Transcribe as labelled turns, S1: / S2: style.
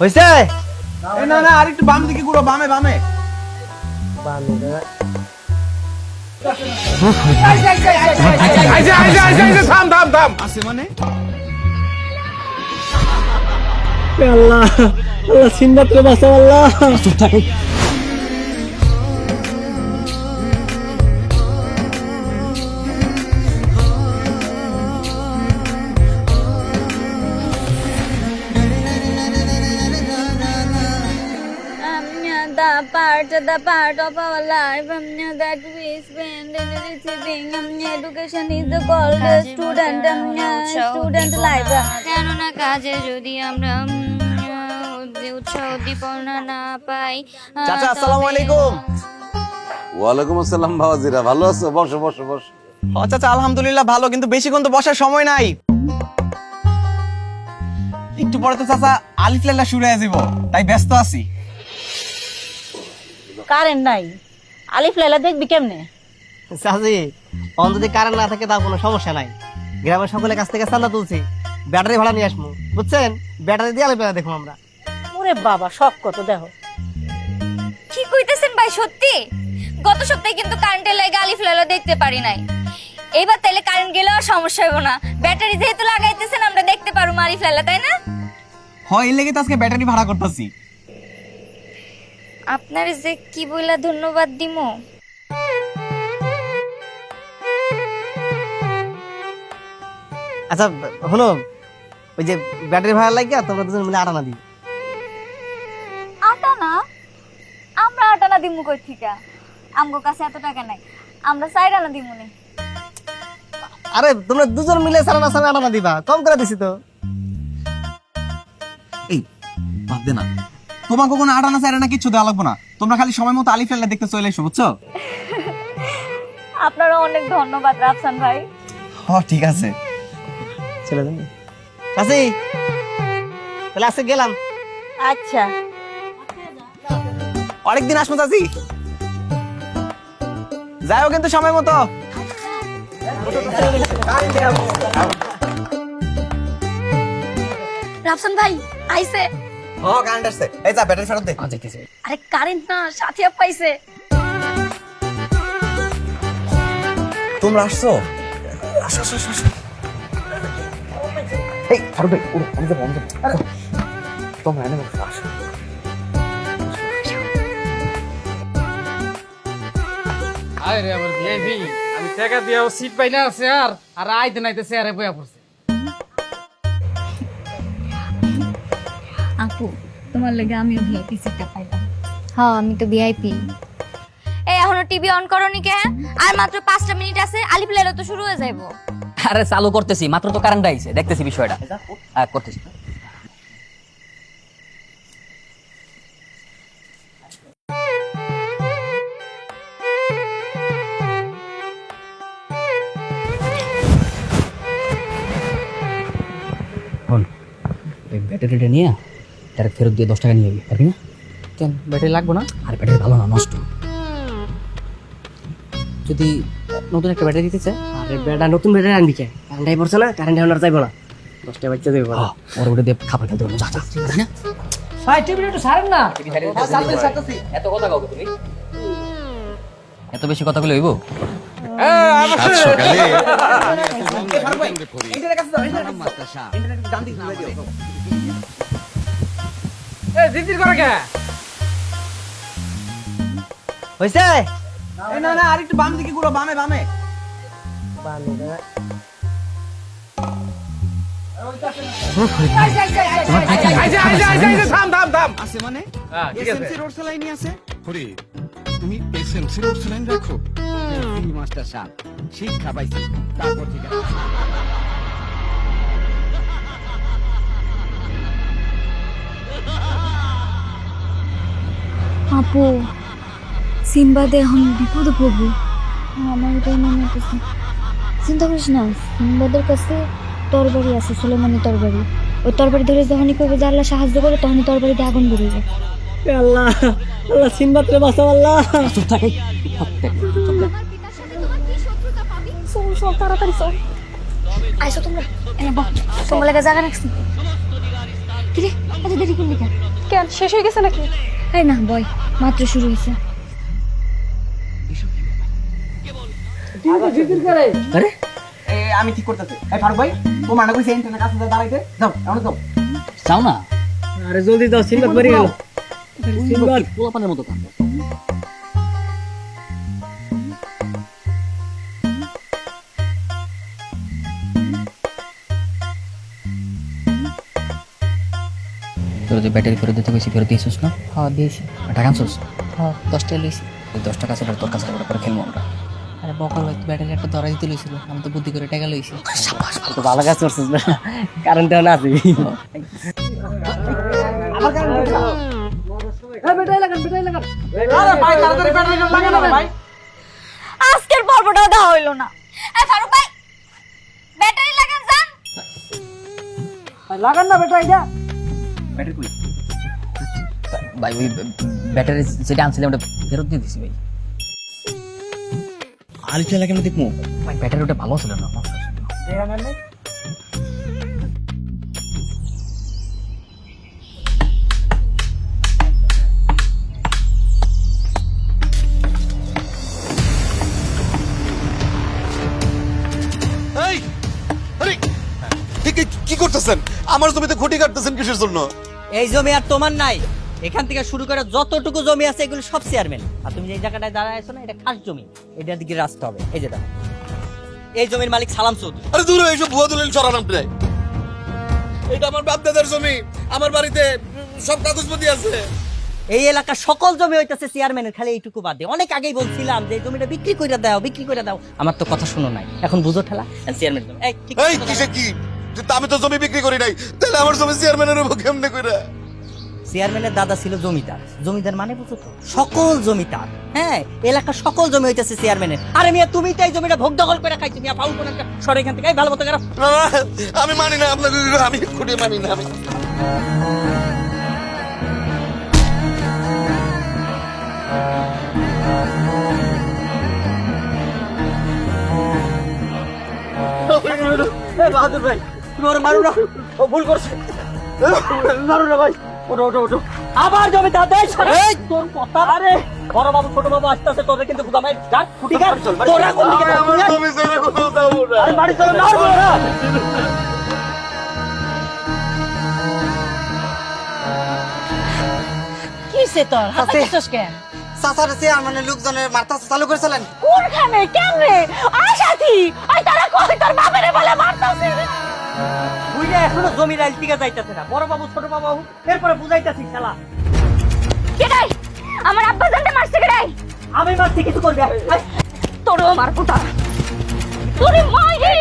S1: হয়েছে
S2: না না আর একটু বাম দিকে ঘুরো বামে বামে। থাম থাম থাম। আছে মানে?
S1: আল্লাহ আল্লাহ সিনবাদ রে বাঁচাও আল্লাহ।
S3: Part, the part of our life. Um, that we spend in receiving um, education is the called student. um, student life. কেননা কাজে যদি আমরা উৎসাহ উদ্দীপনা না পাই
S1: চাচা আসসালামু আলাইকুম।
S4: ওয়ালাইকুম আসসালাম বাবাজিরা। ভালো আছো? বসো বসো বসো।
S1: ও চাচা আলহামদুলিল্লাহ ভালো কিন্তু বেশিক্ষণ তো বসার সময় নাই। একটু পরে তো চাচা আলিফ লাইলা শুরু হয়ে যাব তাই ব্যস্ত আছি।
S5: কারেন্ট নাই। আলিফ লাইলা দেখবি কেমনে?
S6: চাচি অন যদি কারেন্ট না থাকে তাও কোনো সমস্যা নাই। গ্রামের সকলের কাছ থেকে চান্দা তুলছি। ব্যাটারি ভাড়া নিয়ে আসব বুঝছেন? ব্যাটারি দিয়ে আলিপেলা দেখুন আমরা।
S5: ওরে বাবা শখ কত দেখো।
S3: কি কইতেছেন ভাই সত্যি? গত সপ্তাহে কিন্তু কারেন্টের লাগে আলিফ লালা দেখতে পারি নাই। এইবার তাইলে কারেন্ট গেলেও আর সমস্যা হবে না। ব্যাটারি যেহেতু লাগাইতেছেন আমরা দেখতে পারব আলিফ লালা তাই না?
S1: হয় লেগে তো আজকে ব্যাটারি ভাড়া করতেছি।
S3: আপনার যে কি বইলা ধন্যবাদ দিমো?
S6: আচ্ছা হলো ওই যে ব্যাটারি ভাড়া লাগিয়া তোমরা দুজন মিলে আটানা দিই
S3: আটা না আমরা আটা না দিমু কই ঠিকা আমগো কাছে এত টাকা নাই। আমরা চাইর আনা দিমু নে।
S6: আরে তোমরা দুজন মিলে সারানা সারা আটানা দিবা। কম করে দিছি তো।
S1: এই বাদ দে না। তোমাকে কোনো আটা না চাইরা না কিছু দেওয়া লাগবে না। তোমরা খালি সময় মতো আলিফ লাইলা দেখতে চলে এসো বুঝছ?
S3: আপনারা অনেক ধন্যবাদ রাফসান ভাই।
S1: হ ঠিক আছে।
S6: চলে যান। চাচি তাহলে আজকে গেলাম।
S5: আচ্ছা।
S1: অনেকদিন আসব চাচি। যাইও কিন্তু সময় মতো।
S3: রাফসান ভাই আইছে
S1: ও কারেন্ট আসছে। এই যা ব্যাটারি ফেরত দে।
S3: আরে কারেন্ট না সাথিয়া পাইছে।
S1: তোমরা আসছো? আসো আসো আসো, আসো। এই ফারুক ভাই ওর আমি যাব আমি যাব। তোমরা এনে বসো আসো।
S2: আরে রে আবার ভিআইপি আমি টাকা দিয়েও সিট পাই না আছে আর আর আইতে নাইতে চেয়ারে বইয়া পড়ছে।
S3: আপু তোমার লাগে আমিও ভিআইপি সিটটা পাইলাম। হ্যাঁ আমি তো ভিআইপি এই এখনও টিভি অন করনি কে? আর মাত্র পাঁচটা মিনিট আছে আলিফ লাইলা তো শুরু হয়ে যাইবো।
S7: আরে চালু করতেছি মাত্র তো কারেন্ট আইছে দেখতেছি বিষয়টা। হ্যাঁ করতেছি। এই ব্যাটারিটা নিয়ে ডাইরেক্ট ফেরত দিয়ে দশ টাকা নিয়ে যাবি পারবি না?
S2: কেন? ব্যাটারি লাগবো না?
S7: আর ব্যাটারি ভালো না নষ্ট। যদি নতুন একটা ব্যাটারি দিতে চায়?
S6: আরে বেটা নতুন ব্যাটারি আনবি কে? কারেন্ট আই পড়ছে না কারেন্ট এখন আর যাইবো না। দশটা বাচ্চা দেবে
S7: আহ, ওর ওটা দিয়ে খাবার খেলতে হবে যা যা। না
S5: ভাই টিভিটা একটু সারেন না।
S7: এত কথা কাউকে তুমি এত বেশি কথা বলে হইব?
S2: এ জিজির করে কে?
S6: হয়েছে
S1: না না আর একটু বাম দিকে ঘুরো বামে বামে।
S2: আইসে আইসে আইসে আইসে থাম থাম থাম
S8: আছে মানে
S2: হ্যাঁ ঠিক আছে।
S8: এসএমসি রোড সেলাইনি আছে হরি তুমি এসএমসি রোড সেলাইন রাখো মাস্টার সাহেব শিক্ষা পাইছি। তারপর ঠিক আছে
S3: আপু সিম্বাদে এখন বিপদে পড়ব আমার এটাই মনে হতেছে চিন্তা করিস না সিম্বাদের কাছে তরবারি আছে সুলেমানের তরবারি। ওই তরবারি ধরে যখনই করবে যে আল্লাহ সাহায্য করে তখনই তরবারিতে আগুন বেরোবে
S6: আল্লাহ আল্লাহ সিনবাদ বাঁচাও আল্লাহ।
S7: চুপ থাকে
S3: চল চল তাড়াতাড়ি চল। আইসো তোমরা এনে বল তোমার জায়গা রাখছি। কিরে এত দেরি করলি কেন? কেন শেষ হয়ে গেছে নাকি? এই না বয় মাত্র শুরু হয়েছে।
S7: আরে?
S1: এ, আমি ঠিক করতেছি। এই ফারুক ভাই তোমার না কইছে ইন্টারনেট কাছে যা দাঁড়াইতে। যাও এমন যাও।
S7: চাও না।
S6: আরে জলদি যাও সিম্বাদ বেরিয়ে গেল।
S7: সিম্বাদ পোলাপানের মতো কান্দ তোর যে ব্যাটারি ফেরত দিতে গেছি ফেরত দিয়েছিস না?
S5: হ্যাঁ দিয়েছি।
S7: টাকা আনছিস?
S5: হ্যাঁ দশটা লইছি
S7: ওই দশ টাকা আছে তোর কাছে টাকা করে খেলব আমরা।
S5: আরে বকল ভাই ব্যাটারি একটা ধরা দিতে লইছিল আমি তো বুদ্ধি করে টাকা লইছি।
S6: তো ভালো। কাজ করছিস না কারেন্টও না আছে
S1: আরে ভাই তাড়াতাড়ি ব্যাটারি লাগে না ভাই।
S3: আজকের পর্বটা দেওয়া হইল না। এই ফারুক ভাই ব্যাটারি লাগান যান।
S5: লাগান না বেটা এটা
S7: ব্যাটারি কই ভাই ওই ব্যাটারি যেটা আনছিলাম ওটা ফেরত দিয়ে দিছি ভাই।
S1: আলিফ লাগে কেন দেখমু
S7: ভাই ব্যাটারি ওটা ভালো ছিল না
S4: আরে কি- করতেছেন? আমার জমিতে খুঁটি কাটতেছেন কিসের জন্য?
S6: এই জমি আর তোমার নাই। এখান থেকে শুরু করে যতটুকু জমি আছে এগুলো সব চেয়ারম্যান আর তুমি যে জায়গাটায় দাঁড়ায় আছো না এটা খাস জমি। এটার দিকে রাস্তা হবে। এই যে দেখো। এই জমির মালিক সালাম চৌধুরী
S4: আরে দূর হয়ে এইসব ভুয়া দলিল সরালাম প্রায় এটা আমার বাপ দাদার জমি। আমার বাড়িতে সব কাগজপত্র আছে।
S6: এই এলাকার সকল জমি হইতেছে চেয়ারম্যানের খালি এইটুকু বাদ। দিয়ে অনেক আগেই বলছিলাম যে জমিটা বিক্রি করে দাও বিক্রি করে দাও। আমার তো কথা শুনো নাই। এখন বুঝো ঠেলা। চেয়ারম্যান এই ঠিক
S4: এই কিসে কি? আমি তো জমি বিক্রি করি নাই। তাহলে আমার জমি চেয়ারম্যানের উপর কেমনে কইরা?
S6: চেয়ারম্যানের দাদা ছিল জমিদার। জমিদার মানে বুঝো তো? সকল জমিদার। হ্যাঁ এলাকার সকল জমি হইতেছে চেয়ারম্যানের আরে মিয়া তুমি তো এই জমিটা ভোগ দখল করে খাইছো। মিয়া ফাউল করে সরে এখান থেকে। ভালো মতো করো
S4: আমি মানি না আপনাকে আমি খুঁটি মানি না আমি।
S6: বাহাদুর ভাই। তুমি ওরা মারো না। ও ভুল করছে। মারো না ভাই। ওটো ওটো ওটো আবার জমি দাদা তোর কথা। আরে বড় বাবু ছোট বাবু আসতে আসতে তোদের কিন্তু গুদামে যাক ফুটি গাছ। তোরা কোন দিকে
S4: আমার জমি কোথাও যাব না।
S6: আরে বাড়ি চলো না।
S5: কিসে তোর? হাতাইছস কেন?
S6: সাসার চেয়ারম্যানের লোকজনের মারতা চালু করেছিলেন।
S5: কোনখানে? কেমনে? আয় সাথী! আয় তারা কই? তোর বাপেরে বলে মারতাছে।
S6: বুঝলে এখনও জমি রাইল দিকে যাইতেছে না। বড় বাবু ছোট বাবু এরপরে বুঝাইতেছি খেলা
S3: কেডাই? আমার আব্বা জানতে মারছে কেডাই?
S6: আমি মারছি কিছু করবে?
S3: তোরও মার তারা তোরে মাইরে।